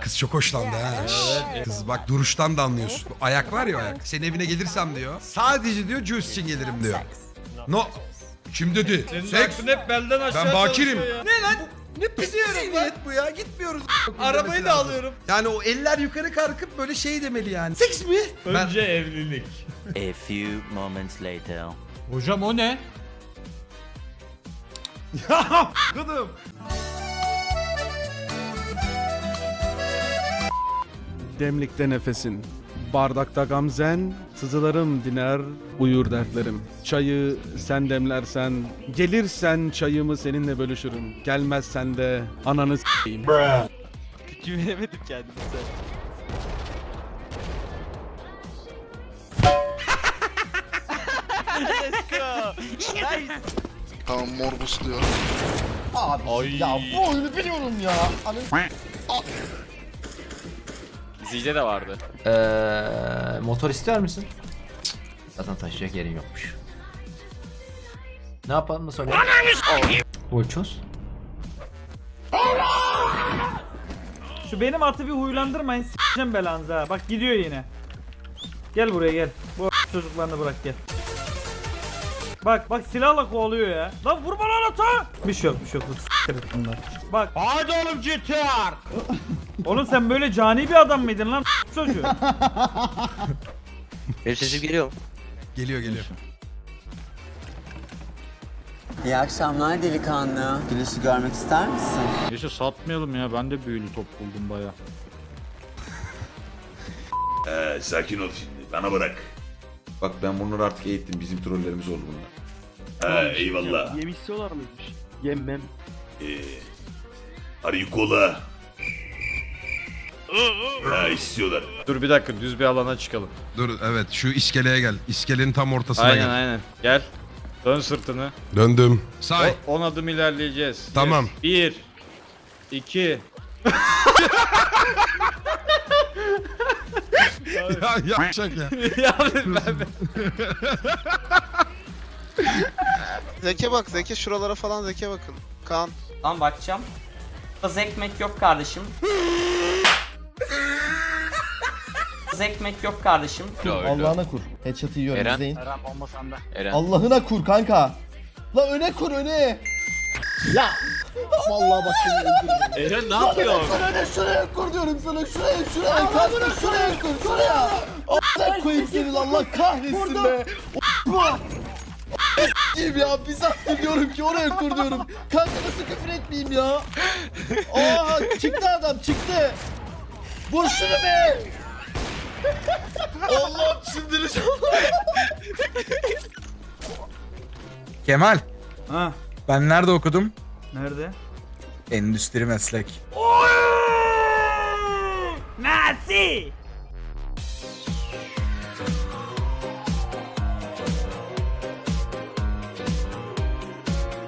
Kız çok hoşlandı ha. Kız bak duruştan da anlıyorsun. Bu ayak var ya ayak. Senin evine gelirsem diyor. Sadece diyor juice için gelirim diyor. No. Kim dedi? Senin Seks. aklın hep belden aşağı Ben bakirim. çalışıyor ya. Ne lan? Ne pis zihniyet bu ya. Gitmiyoruz. Arabayı da alıyorum. Yani o eller yukarı kalkıp böyle şey demeli yani. Seks mi? Ben Önce evlilik. A few moments later. Hocam o ne? Kıdım. Demlikte nefesin, bardakta gamzen, sızılarım diner, uyur dertlerim. Çayı sen demlersen, gelirsen çayımı seninle bölüşürüm. Gelmezsen de ananı s**eyim. Güvenemedim kendimize. Let's go. Nice. Tamam mor busluyor. Ay. Ya bu oyunu biliyorum ya. Zide de vardı. Eee motor ister misin? Zaten taşıyacak yerin yokmuş. Ne yapalım mı sonra? Uçuz. Şu benim atı bir huylandırmayın s**eceğim belanızı ha. Bak gidiyor yine. Gel buraya gel. Bu çocuklarını bırak gel. Bak bak silahla kovalıyor ya. Lan vurma lan ata. Bir şey yok bir şey yok. S**tir bunlar. Bak. Hadi oğlum GTR. Oğlum sen böyle cani bir adam mıydın lan çocuğu? Benim sesim geliyor mu? Geliyor geliyor. İyi akşamlar delikanlı. Güneşi görmek ister misin? Neyse satmayalım ya ben de büyülü top buldum baya. Ee, sakin ol şimdi. Bana bırak. Bak ben bunları artık eğittim. Bizim trollerimiz oldu bunlar. Ha, eyvallah. Yem istiyorlar mıymış? Yemmem. Ee, are you cola? ha istiyorlar. Dur bir dakika düz bir alana çıkalım. Dur evet şu iskeleye gel. İskelenin tam ortasına Aynen gel. aynen. Gel. Dön sırtını. Döndüm. Say. O, 10 adım ilerleyeceğiz. Tamam. 1 2 ya yapacak ya. Ya ben Zeke bak Zeke şuralara falan Zeke bakın. Kaan. Tamam bakacağım. Az ekmek yok kardeşim. Az ekmek yok kardeşim. Allah'ına kur. Headshot'ı yiyorum Eren. izleyin. Eren bomba sende. Eren. Allah'ına kur kanka. La öne kur öne. Ya. Vallahi bak seni öldürürüm. Eren ne yapıyor? Şuraya şuraya kur diyorum sana şuraya şuraya kanka şuraya kur şuraya. Allah koyayım seni Allah kahretsin be. S**eyim ya bir saattir diyorum ki oraya kur diyorum. Kanka nasıl küfür etmeyeyim ya. Aa çıktı adam çıktı. Vur şunu be. Allah'ım çıldıracağım. Kemal ha ben nerede okudum? nerede? Endüstri meslek. Nazi!